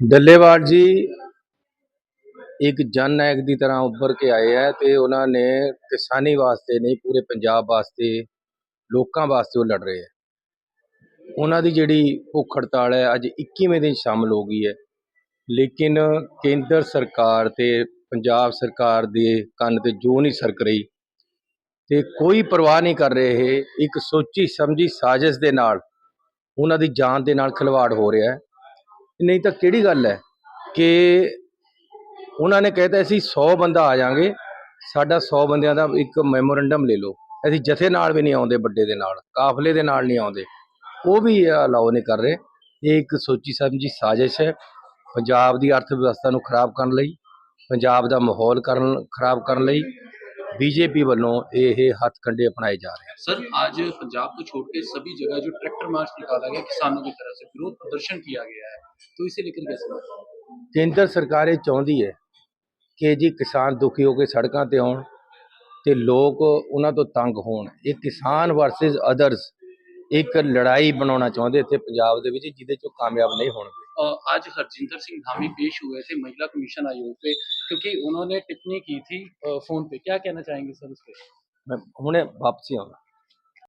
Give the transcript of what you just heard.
ਡੱਲੇਵਾਲ ਜੀ, ਇੱਕ ਜਨ ਨਾਇਕ ਦੀ ਤਰ੍ਹਾਂ ਉੱਭਰ ਕੇ ਆਏ ਹੈ ਤੇ ਉਹਨਾਂ ਨੇ ਕਿਸਾਨੀ ਵਾਸਤੇ ਨਹੀਂ, ਪੂਰੇ ਪੰਜਾਬ ਵਾਸਤੇ, ਲੋਕਾਂ ਵਾਸਤੇ ਉਹ ਲੜ ਰਹੇ ਹੈ ਉਹਨਾਂ ਦੀ ਜਿਹੜੀ ਭੁੱਖ ਹੜਤਾਲ ਹੈ, ਅੱਜ 21ਵੇਂ ਦਿਨ ਸ਼ਾਮਲ ਹੋ ਗਈ ਹੈ। ਲੇਕਿਨ ਕੇਂਦਰ ਸਰਕਾਰ ਤੇ ਪੰਜਾਬ ਸਰਕਾਰ ਦੇ ਕੰਨ ਤੇ ਜੋ ਨਹੀਂ ਸਰਕ ਰਹੀ ਤੇ ਕੋਈ ਪਰਵਾਹ ਨਹੀਂ ਕਰ ਰਹੇ ਇਹ। ਇੱਕ ਸੋਚੀ ਸਮਝੀ ਸਾਜ਼ਿਸ਼ ਦੇ ਨਾਲ, ਉਹਨਾਂ ਦੀ ਜਾਨ ਦੇ ਨਾਲ ਖਿਲਵਾੜ ਹੋ ਰਿਹਾ ਹੈ। ਨਹੀਂ ਤਾਂ ਕਿਹੜੀ ਗੱਲ ਹੈ ਕਿ ਉਹਨਾਂ ਨੇ ਕਹਿਤਾ ਅਸੀਂ 100 ਬੰਦਾ ਆ ਜਾਾਂਗੇ ਸਾਡਾ 100 ਬੰਦਿਆਂ ਦਾ ਇੱਕ ਮੈਮੋਰੰਡਮ ਲੈ ਲਓ ਅਸੀਂ ਜਥੇ ਨਾਲ ਵੀ ਨਹੀਂ ਆਉਂਦੇ ਵੱਡੇ ਦੇ ਨਾਲ ਕਾਫਲੇ ਦੇ ਨਾਲ ਨਹੀਂ ਆਉਂਦੇ ਉਹ ਵੀ ਅਲਾਉ ਨਹੀਂ ਕਰ ਰਹੇ ਇਹ ਇੱਕ ਸੋਚੀ ਸਮਝੀ ਸਾਜ਼ਿਸ਼ ਹੈ ਪੰਜਾਬ ਦੀ ਅਰਥ ਵਿਵਸਥਾ ਨੂੰ ਖਰਾਬ ਕਰਨ ਲਈ ਪੰਜਾਬ ਦਾ ਮਾਹੌਲ ਕਰਨ ਖਰਾਬ ਕਰਨ ਲਈ ਬੀਜੇਪੀ ਵੱਲੋਂ ਇਹ ਹੱਥ ਕੰਡੇ ਅਪਣਾਏ ਜਾ ਰਹੇ ਹਨ सर आज पंजाब को छोड़ के सभी जगह जो ट्रैक्टर मार्च निकाला गया किसानों की तरफ से विरोध प्रदर्शन किया गया है तो इसे लेकर कैसे देखते हैं? ਕੇਂਦਰ ਸਰਕਾਰ ਇਹ ਚਾਹੁੰਦੀ ਹੈ ਕਿ ਜੀ ਕਿਸਾਨ ਦੁਖੀ ਹੋ ਕੇ ਸੜਕਾਂ ਤੇ ਆਉਣ ਤੇ ਲੋਕ ਉਹਨਾਂ ਤੋਂ ਤੰਗ ਹੋਣ ਇਹ ਕਿਸਾਨ ਵਰਸਸ ਅਦਰਸ ਇੱਕ ਲੜਾਈ ਬਣਾਉਣਾ ਚਾਹੁੰਦੇ ਇੱਥੇ ਪੰਜਾਬ ਦੇ ਵਿੱਚ ਜਿਹਦੇ ਚੋਂ ਕਾਮਯਾਬ ਨਹੀਂ ਹੋਣਗੇ अ, आज हरजिंदर सिंह धामी पेश हुए थे महिला कमीशन आयोग पे क्योंकि उन्होंने टिप्पणी की थी अ, फोन पे क्या कहना चाहेंगे सर उस पर ਮੈਂ ਹੁਣੇ ਵਾਪਸੀ ਆਉਣਾ